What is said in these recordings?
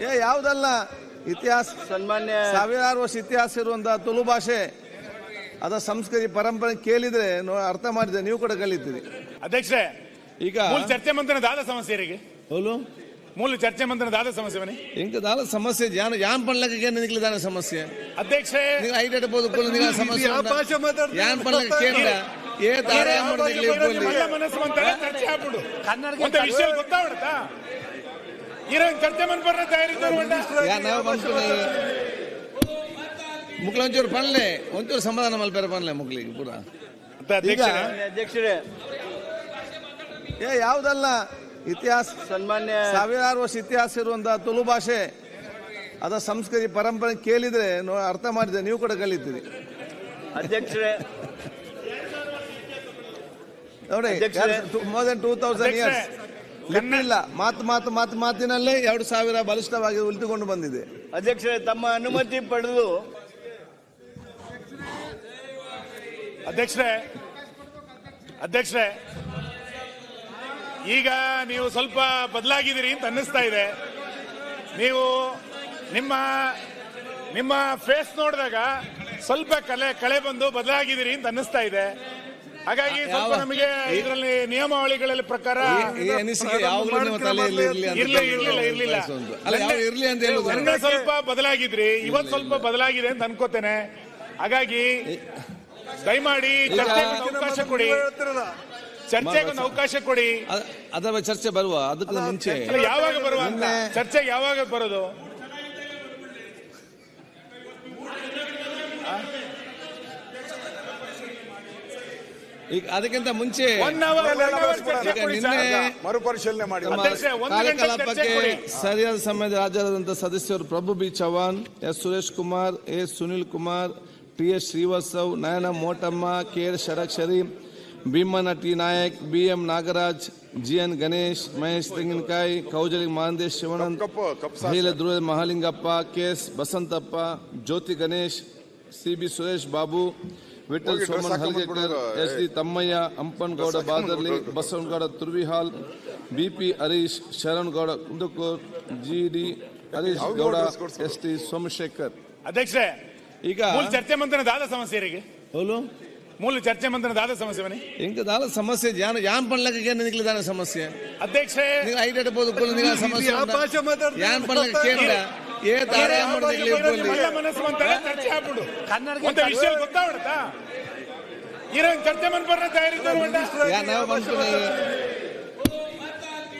ಏ ಯಾವುದಲ್ಲ? ಇತಿಹಾಸ ಸನ್ಮಾನ್ಯ ಸಾವಿರಾರು ವರ್ಷ ಇತಿಹಾಸ ಇರುವಂತಹ ತುಳು ಭಾಷೆ. ಅದ ಸಂಸ್ಕೃತಿ ಪರಂಪರೆ ಕೇಳಿದ್ರೆ ನೋ- ಅರ್ಥ ಮಾಡಿದ್ರೆ ನೀವು ಕೂಡ ಕಲಿತೀರಿ. ಅಧ್ಯಕ್ಷರೇ ಈಗ ಮೂಲ ಚರ್ಚೆ ಮಂತ್ರನ ದಾದ ಸಮಸ್ಯೆ ಇರಿಗೆ ಹೌದು. ಮೂಲ ಚರ್ಚೆ ಮಂತ್ರನ ದಾದ ಸಮಸ್ಯೆ ಮನೆ ಇಂಕ ದಾಲ ಸಮಸ್ಯೆ ಯಾನ್ ಯಾನ್ ಪಣ್ಲಕ್ಕೆ ಏನು ದಾನ ಸಮಸ್ಯೆ? ಅಧ್ಯಕ್ಷರೇ ನೀವು ಐಡೆಡ್ ಇಡಬಹುದು ಕುಲ ಸಮಸ್ಯೆ ಉಂಟಾ? ಯಾನ್ ಪಣ್ಲಕ್ಕೆ ಕೇಂದ್ರ ಏ ದಾರ ಮಾಡಿದ್ಲಿ ಮಲ್ಲ ಮನಸ್ಸು ಅಂತಾರೆ ಚರ್ಚೆ ಆಗ್ಬಿಡು. ಕನ್ನಡಕ್ಕೆ ವಿಷಯ ಗೊತ್ತಾಗ್ಬಿಡುತ್ತಾ? ಬಂತು ಮುಕ್ಲ ಒಂಚೂರು ಪಣ್ಲೆ ಒಂಚೂರು ಸಮಾಧಾನ ಮಲ್ಪೇರ ಪಣ್ಲೆ ಮುಕ್ಲಿಗೆ ಪೂರ. ಅಧ್ಯಕ್ಷರೇ, ಏ ಯಾವುದಲ್ಲ? ಇತಿಹಾಸ ಸನ್ಮಾನ್ಯ ಸಾವಿರಾರು ವರ್ಷ ಇತಿಹಾಸ ಇರುವಂತಹ ತುಳು ಭಾಷೆ. ಅದ ಸಂಸ್ಕೃತಿ ಪರಂಪರೆ ಕೇಳಿದ್ರೆ ನೋ- ಅರ್ಥ ಮಾಡಿದೆ ನೀವು ಕೂಡ ಕಲಿತೀರಿ. ಅಧ್ಯಕ್ಷರೇ. ನೋಡಿ ಅಧ್ಯಕ್ಷರೇ. More than two thousand years. ಇಲ್ಲ. ಮಾತು ಮಾತು ಮಾತು, ಮಾತಿನಲ್ಲೇ ಎರಡು ಸಾವಿರ ಬಲಿಷ್ಠವಾಗಿ ಉಳಿದುಕೊಂಡು ಬಂದಿದೆ. ಅಧ್ಯಕ್ಷರೇ, ತಮ್ಮ ಅನುಮತಿ ಪಡೆದು ಅಧ್ಯಕ್ಷರೇ ಅಧ್ಯಕ್ಷರೇ, ಈಗ ನೀವು ಸ್ವಲ್ಪ ಬದಲಾಗಿದ್ದೀರಿ ಅಂತ ಅನ್ನಿಸ್ತಾ ಇದೆ. ನೀವು ನಿಮ್ಮ ನಿಮ್ಮ ಫೇಸ್ ನೋಡಿದಾಗ ಸ್ವಲ್ಪ ಕಲೆ, ಕಳೆ ಬಂದು ಬದಲಾಗಿದ್ದೀರಿ ಅಂತ ಅನ್ನಿಸ್ತಾ ಇದೆ. ಹಾಗಾಗಿ ಸ್ವಲ್ಪ ನಮಗೆ ಇದರಲ್ಲಿ ನಿಯಮಾವಳಿಗಳಲ್ಲಿ ಪ್ರಕಾರ ಈ ಅನಿಸಿಕೆ ಯಾವಾಗಲೂ ನಿಮ್ಮ ತಲೆಯಲ್ಲಿ ಇರಲಿ ಅಂತ ಇರ್ಲಿ, ಇರ್ಲಿಲ್ಲ. ಅಲ್ಲ ಯಾವ ಇರ್ಲಿ ಅಂತ ಹೇಳುದು? ಸ್ವಲ್ಪ ಬದಲಾಗಿದ್ರಿ. ಇವತ್ತು ಸ್ವಲ್ಪ ಬದಲಾಗಿದೆ ಅಂತ ಅನ್ಕೋತೇನೆ. ಹಾಗಾಗಿ ದಯಮಾಡಿ ಚರ್ಚೆಗೆ ಒಂದು ಅವಕಾಶ ಕೊಡಿ. ಚರ್ಚೆಗೆ ಒಂದು ಅವಕಾಶ ಕೊಡಿ. ಅದ- ಅದರ ಬಗ್ಗೆ ಚರ್ಚೆ ಬರುವ ಅದಕ್ಕೆ ಮುಂಚೆ. ಅಲ್ಲ, ಯಾವಾಗ ಬರುವ ಅಂತ? ಚರ್ಚೆಗೆ ಯಾವಾಗ ಬರೋದು? ಈಗ ಅದಕ್ಕಿಂತ ಮುಂಚೆ. ಮರುಪರಿಶೀಲನೆ ಮಾಡಿ. ಕಾರ್ಯಕಲಾಪಕ್ಕೆ ಸರಿಯಾದ ಸಮಯದ ಹಾಜರಾದಂತಹ ಸದಸ್ಯರು Prabhu B Chavan S Suresh Kumar A Sunil Kumar T S Srivastav Nayana Motamma K S Shadakshari Bheemana T Naik B M Nagaraj G N Ganesh Mahesh Tenginakai Kaujalagi Mahantesh Shivanand ಹೈಲ Dhruva Mahalingappa K S Basantappa Jyoti Ganesh C B Suresh Babu Vithal Soman ಬಂದ್ಬಿಡೋದು. S D Tammaiah Ampanagouda Badarli Basavanagouda Turvihal BP Harish Sharanagouda Kundakur G D Harish Gowda S T Somashekar. ಅಧ್ಯಕ್ಷರೇ ಈಗ ಮೂಲ ಚರ್ಚೆ ಮಂತ್ರ ದಾದ ಸಮಸ್ಯೆ ಮೂಲ ಚರ್ಚೆ ಮಂತ್ರ ದಾದ ಸಮಸ್ಯೆ ಬನ್ನಿ. ಇಂಕ ದಾದ ಸಮಸ್ಯೆ? ಯಾನ್ ಯಾನ್ ಪಣ್ಲಕ್ಕೆ ನಿಕ್ಲಿ ದಾನ ಸಮಸ್ಯೆ? ಅಧ್ಯಕ್ಷರೇ ನೀವು ಐಡೆಡ್ ಬೋದು ಕುಲ್ಲ ಸಮಸ್ಯೆ? ಯಾನ್ ಪಣ್ಲಕ್ಕೆ ಕೇಂದ್ರ ವಿಷಯ ಗೊತ್ತಾಗ್ಬಿಡುತ್ತಾ? ಇರೋ ಚರ್ಚೆ ತಯಾರಿದ್ದವ್ರು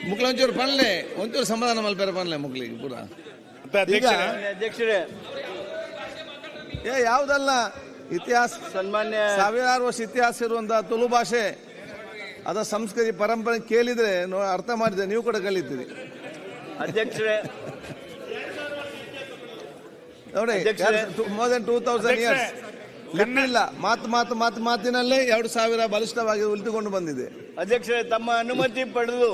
ಮುಕ್ಲ ಒಂಚೂರು ಪಣ್ಲೆ ಒಂಚೂರು ಸಮಾಧಾನ ಮಲ್ಪೇರ ಪನ್ಲೆ ಮುಗ್ಲಿ ಪೂರ. ಅಧ್ಯಕ್ಷರೇ, ಅಧ್ಯಕ್ಷರೇ. ಏ ಯಾವುದಲ್ಲ? ಇತಿಹಾಸ ಸನ್ಮಾನ್ಯ ಸಾವಿರಾರು ವರ್ಷ ಇತಿಹಾಸ ಇರುವಂತಹ ತುಳು ಭಾಷೆ. ಅದ ಸಂಸ್ಕೃತಿ ಪರಂಪರೆ ಕೇಳಿದ್ರೆ ನೋ- ಅರ್ಥ ಮಾಡಿದೆ ನೀವು ಕೂಡ ಕಲಿತೀರಿ. ಅಧ್ಯಕ್ಷರೇ ನೋಡಿ. More than two thousand years ಇಲ್ಲ ಮಾತು ಮಾತು ಮಾತು ಮಾತಿನಲ್ಲೇ ಎರಡು ಸಾವಿರ ಬಲಿಷ್ಠವಾಗಿ ಉಳಿದುಕೊಂಡು ಬಂದಿದೆ ಅಧ್ಯಕ್ಷರೇ ತಮ್ಮ ಅನುಮತಿ ಪಡೆದು